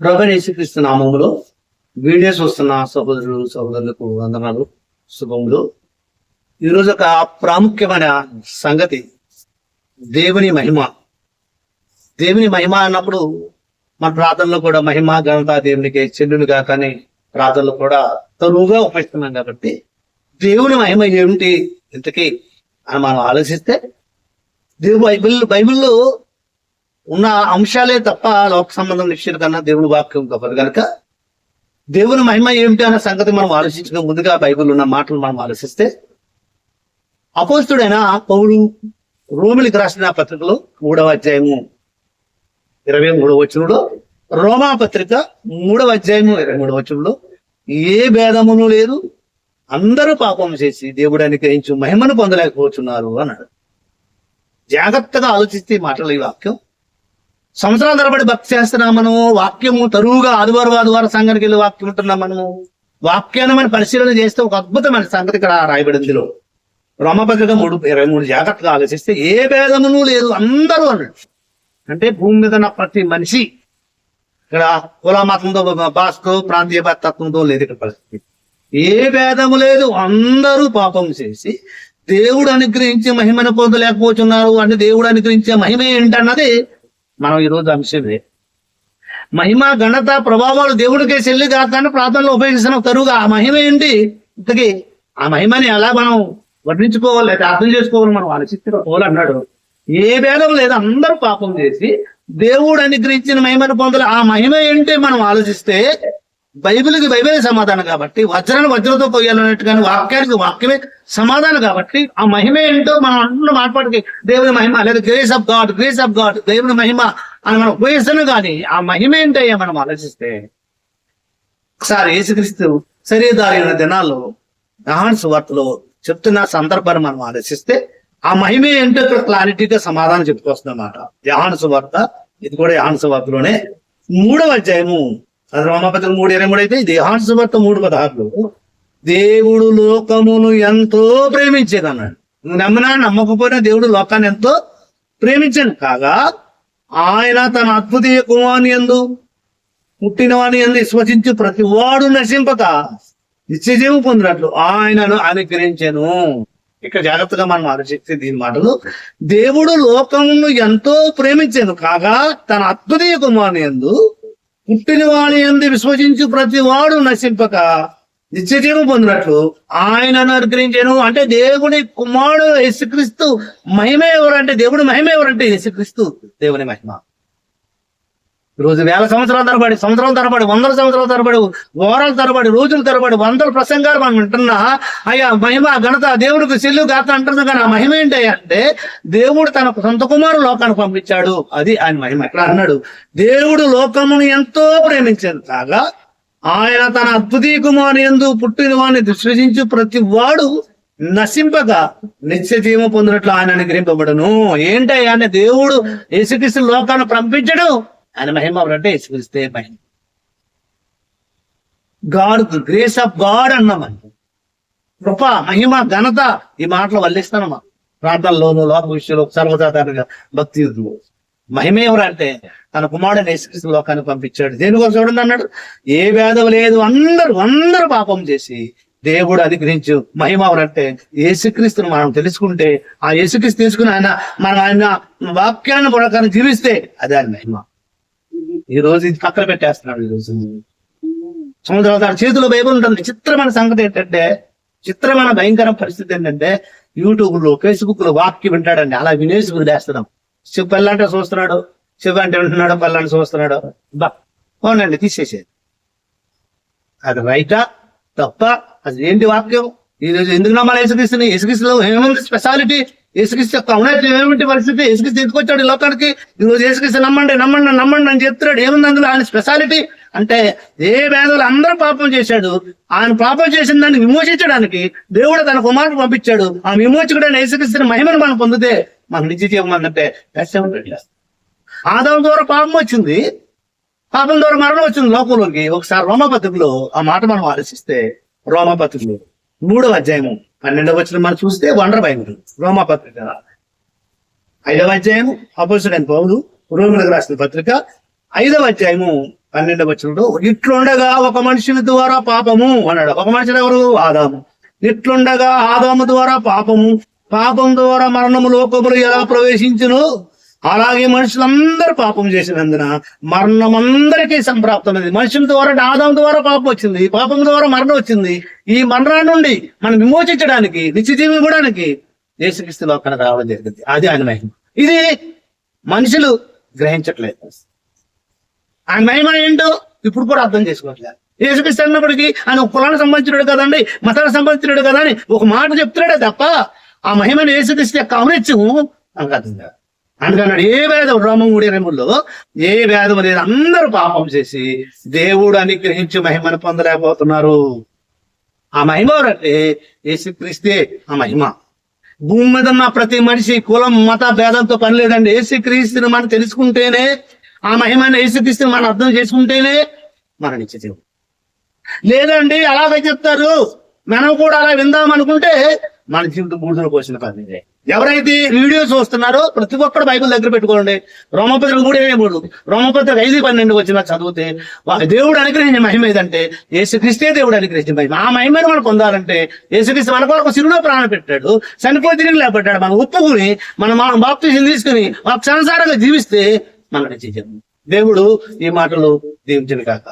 ప్రభు యేసుక్రీస్తు నామములో వీడియోస్ చూస్తున్న సహోదరులు సహోదరులకు వందనాలు శుభములు. ఈరోజు ఒక ప్రాముఖ్యమైన సంగతి దేవుని మహిమ. దేవుని మహిమ అన్నప్పుడు మన ప్రార్థనలో కూడా మహిమ ఘనత దేవునికి చెల్లులుగా కానీ ప్రార్థనలు కూడా తరువుగా ఉపయోగిస్తున్నాం కాబట్టి దేవుని మహిమ ఏమిటి ఇంతకీ అని మనం ఆలోచిస్తే దేవుడు బైబిల్ బైబిల్లో ఉన్న అంశాలే తప్ప లోక సంబంధం నిశ్చయం కన్నా దేవుని వాక్యం గొప్పది కనుక దేవుని మహిమ ఏమిటి అన్న సంగతి మనం ఆలోచించక ముందుగా బైబిల్ ఉన్న మాటలు మనం ఆలోచిస్తే అపోస్తుడైన పౌరుడు రోమిలికి రాసిన పత్రికలో మూడవ అధ్యాయము ఇరవై మూడవ వచనంలో రోమా పత్రిక మూడవ అధ్యాయము ఇరవై మూడవ వచనంలో ఏ భేదమును లేదు అందరూ పాపం చేసి దేవుడు అనుగ్రహించు మహిమను పొందలేకపోతున్నారు అన్నాడు. జాగ్రత్తగా ఆలోచిస్తే మాటలు ఈ వాక్యం సంవత్సరాల తరబడి భక్తి చేస్తున్నాం మనము వాక్యము తరువుగా ఆదివారం ఆదివారం సంఘానికి వెళ్ళి వాక్యం ఉంటున్నాం మనము. వాక్యాన్ని మనం పరిశీలన చేస్తే ఒక అద్భుతమైన సంగతి ఇక్కడ రాయబడిందిలో రోమపత్రిక మూడు ఇరవై మూడు జాగ్రత్తగా ఆలోచిస్తే ఏ భేదమును లేదు అందరూ అన్నాడు. అంటే భూమి మీద ఉన్న ప్రతి మనిషి ఇక్కడ కులమతంతో భాషతో ప్రాంతీయ తత్వంతో లేదు ఇక్కడ పరిస్థితి. ఏ భేదము లేదు అందరూ పాపం చేసి దేవుడు అనుగ్రహించే మహిమను పొందలేకపోతున్నారు అంటే దేవుడు అనుగ్రహించే మహిమ ఏంటన్నది మనం ఈరోజు అంశమే మహిమ ఘనత ప్రభావాలు దేవుడికే చెల్లి కాదని ప్రార్థనలో ఉపయోగిస్తున్నాం తరువుగా ఆ మహిమ ఏంటి? ఇంతకీ ఆ మహిమని ఎలా మనం వర్ణించుకోవాలి లేదా అర్థం చేసుకోవాలి మనం? ఆలోచిస్తే పోలు అన్నాడు ఏ భేదం లేదు అందరూ పాపం చేసి దేవుడు అనుగ్రహించిన మహిమను పొందాలి. ఆ మహిమ ఏంటి మనం ఆలోచిస్తే బైబిల్కి బైబిలే సమాధానం కాబట్టి వజ్రాన్ని వజ్రంతో కానీ వాక్యానికి వాక్యమే సమాధానం కాబట్టి ఆ మహిమ ఏంటో మనం అంటున్న మాట్లాడికి దేవుని మహిమ లేదా grace of God grace of God దేవుని మహిమ అని మనం ఉపయోగిస్తాను కానీ ఆ మహిమ ఏంటయ్యా మనం ఆలోచిస్తే ఒకసారి యేసుక్రీస్తు శరీరదారి దినాల్లో యహాన్ సువార్తలో చెప్తున్న సందర్భాన్ని మనం ఆలోచిస్తే ఆ మహిమ ఏంటో ఇక్కడ క్లారిటీగా సమాధానం చెప్పుకొస్తుందన్నమాట. యహాన్ సువార్త ఇది కూడా యహాన్ సువార్తలోనే మూడవ అధ్యాయము అది రోమపత్రిక మూడు ఇరవై మూడు అయితే ఇది యహాన్ మూడు పదహారులు దేవుడు లోకమును ఎంతో ప్రేమించేది అన్నాడు. నువ్వు నమ్మినా? నమ్మకపోయినా దేవుడు లోకాన్ని ఎంతో ప్రేమించాడు. కాగా ఆయన తన అద్భుతీయ కుమారుని ఎందు పుట్టిన వాని ఎందు విశ్వసించి ప్రతి వాడు నశింపక నిత్యజీవం పొందినట్లు ఆయనను అనుగ్రహించాను. ఇక్కడ జాగ్రత్తగా మనం ఆలోచిస్తే దీని మాటలు దేవుడు లోకమును ఎంతో ప్రేమించాను. కాగా తన అద్భుతీయ కుమారుని ఎందు పుట్టిన వాని ఎందు విశ్వసించు ప్రతి వాడు నశింపక. నిత్యజీవం పొందినట్లు ఆయన అనుగ్రహించను. అంటే దేవుని కుమారుడు యేసుక్రీస్తు మహిమ ఎవరంటే దేవుడి మహిమ ఎవరంటే యేసుక్రీస్తు. దేవుని మహిమ. రోజు వేల సంవత్సరాల తరబడి సంవత్సరాల తరబడి వందల సంవత్సరాల తరబడి వారాల తరబడి రోజుల తరబడి వందల ప్రసంగాలు మనం వింటున్నా అయ్యా మహిమ ఘనత దేవుడికి చెల్లు గాత అంటుంది కానీ ఆ మహిమ ఏంటి అంటే దేవుడు తన సొంత కుమారు లోకానికి పంపించాడు. అది ఆయన మహిమ. ఎక్కడ అన్నాడు? దేవుడు లోకమును ఎంతో ప్రేమించాడు. కాగా ఆయన తన అద్భుతీయ కుమారు ఎందు పుట్టిన వాడిని విశ్వసించి ప్రతి వాడు నశింపగా నిత్య జీవం పొందినట్లు ఆయన అనుగ్రహింపబడను. ఏంటయ్యా అంటే దేవుడు యేసుక్రీస్తు లోకాన్ని పంపించడు. ఆయన మహిమ అంటే యేసుక్రీస్తే మహిమ. గాడ్ గ్రేస్ ఆఫ్ గాడ్ అన్నామండి కృప మహిమ ఘనత ఈ మాటలు వల్లిస్తానమ్మా ప్రార్థనలోను లోక విషయంలో సర్వసాధారణంగా భక్తి యుద్ధంలో మహిమ ఎవరంటే తన కుమారుడు యేసుక్రీస్తు లోకానికి పంపించాడు. దేనికోసం చూడండి అన్నాడు? ఏ భేదం లేదు అందరూ అందరూ పాపం చేసి దేవుడు అనుగ్రహించు. మహిమ ఎవరంటే యేసుక్రీస్తును మనం తెలుసుకుంటే ఆ యేసుక్రీస్తు తీసుకుని ఆయన మనం ఆయన వాక్యాన్ని ప్రకారం జీవిస్తే అదే ఆయన మహిమ. ఈ రోజు ఇది పక్కన పెట్టేస్తున్నాడు ఈ రోజు. సముద్రం తన చేతిలో బైబుల్ ఉంటుంది. చిత్రమైన సంగతి ఏంటంటే చిత్రమైన భయంకర పరిస్థితి ఏంటంటే యూట్యూబ్లో ఫేస్బుక్లో వాక్యం వింటాడండి. అలా వినేసి వదిలేస్తున్నాం. శివ పల్లంటే చూస్తున్నాడు. శివ అంటే వింటున్నాడు పల్లంటే చూస్తున్నాడు. బా అవునండి తీసేసేది అది రైటా తప్ప అది ఏంటి వాక్యం? ఈ రోజు ఎందుకు నమ్మాలి యేసుక్రీస్తుని యేసుక్రీస్తులో ఏముంది? స్పెషాలిటీ? యేసుక్రీస్తు యొక్క ఔన్నత్యం ఏమిటి పరిస్థితి? యేసుక్రీస్తు ఎందుకు వచ్చాడు ఈ లోకానికి? ఈ యేసుక్రీస్తు నమ్మండి నమ్మండి నమ్మండి అని చెప్తున్నాడు. ఏముంది అందులో ఆయన స్పెషాలిటీ అంటే ఏ వేదలు అందరూ పాపం చేశాడు. ఆయన పాపం చేసిన దాన్ని విమోచించడానికి దేవుడు తన కుమారుడు పంపించాడు. ఆ విమోచకుడైన యేసుక్రీస్తుని మహిమను మనం పొందితే మన నిత్య జీవం అంటే ఆదాం ద్వారా పాపం వచ్చింది. పాపం ద్వారా మరణం వచ్చింది లోకంలోకి. ఒకసారి రోమపత్రికలో ఆ మాట మనం ఆలోచిస్తే రోమపత్రికలో మూడవ అధ్యాయము పన్నెండవ వచ్చిన మనం చూస్తే వండర్ బైబుల్ రోమపత్రిక ఐదవ అధ్యాయము అపోజిట్ పౌరు రోమిలకు రాసిన పత్రిక. ఐదవ అధ్యాయము పన్నెండవ వచ్చినప్పుడు ఇట్లుండగా ఒక మనిషిని ద్వారా పాపము అన్నాడు. ఒక మనిషి ఎవరు? ఆదాము. ఇట్లుండగా ఆదాము ద్వారా పాపము. పాపం ద్వారా మరణము లోకములు ఎలా ప్రవేశించును? అలాగే మనుషులందరూ పాపం చేసినందున మరణం అందరికీ సంప్రాప్తమైంది మనుషుల ద్వారా ఆదాం ద్వారా పాపం వచ్చింది. పాపం ద్వారా మరణం వచ్చింది. ఈ మరణం నుండి మనం విమోచించడానికి నిత్యజీవి ఇవ్వడానికి యేసుక్రీస్తు లోకానికి రావడం జరిగింది. అది ఆయన మహిమ. ఇది మనుషులు గ్రహించట్లేదు. ఆయన మహిమ ఏంటో ఇప్పుడు కూడా అర్థం చేసుకోవట్లేదు. యేసుక్రీస్తు అన్నప్పటికీ ఆయన ఒక కులానికి సంబంధించినాడు కదండి మతానికి సంబంధించినాడు కదా అని ఒక మాట చెప్తున్నాడే తప్ప ఆ మహిమను యేసుక్రీస్తు యొక్క ఔన్నత్యం మనకు అర్థం కాదు. అందుకన్నాడు ఏ వేదం రోమం గుడి రెముల్లో ఏ వేదం లేదు అందరూ పాపం చేసి దేవుడు అనుగ్రహించి మహిమను పొందలేకపోతున్నారు. ఆ మహిమ ఎవరంటే ఏసుక్రీస్తే ఆ మహిమ. భూమి మీద ఉన్న ప్రతి మనిషి కులం మత భేదంతో పని లేదండి. ఏసుక్రీస్తుని మనం తెలుసుకుంటేనే ఆ మహిమను ఏసుక్రీస్తుని మనం అర్థం చేసుకుంటేనే మన నిత్య లేదండి అలాగే చెప్తారు. మనం కూడా అలా విందాం అనుకుంటే మన జీవితం బూడిదలో పోసిన పని ఎవరైతే వీడియోస్ చూస్తున్నారో ప్రతి ఒక్కరు బైబుల్ దగ్గర పెట్టుకోండి. రోమపత్రిక కూడా మూడు రోమపత్రిక ఐదు పన్నెండు వచ్చిన చదివితే దేవుడు అనుగ్రహించిన మహిమ ఏదంటే యేసుక్రీస్తే దేవుడు అనుగ్రహించిన మహిమ. ఆ మహిమను మనం పొందాలంటే యేసుక్రీస్తు మన కొరకు సిరులో ప్రాణం పెట్టాడు చనిపోయి తిరిగి లేపట్టాడు మనం ఒప్పుకుని మనం మనం బాప్తీసం తీసుకుని సంసారంగా జీవిస్తే మన నిత్య దేవుడు ఈ మాటలు దీవించిన కాక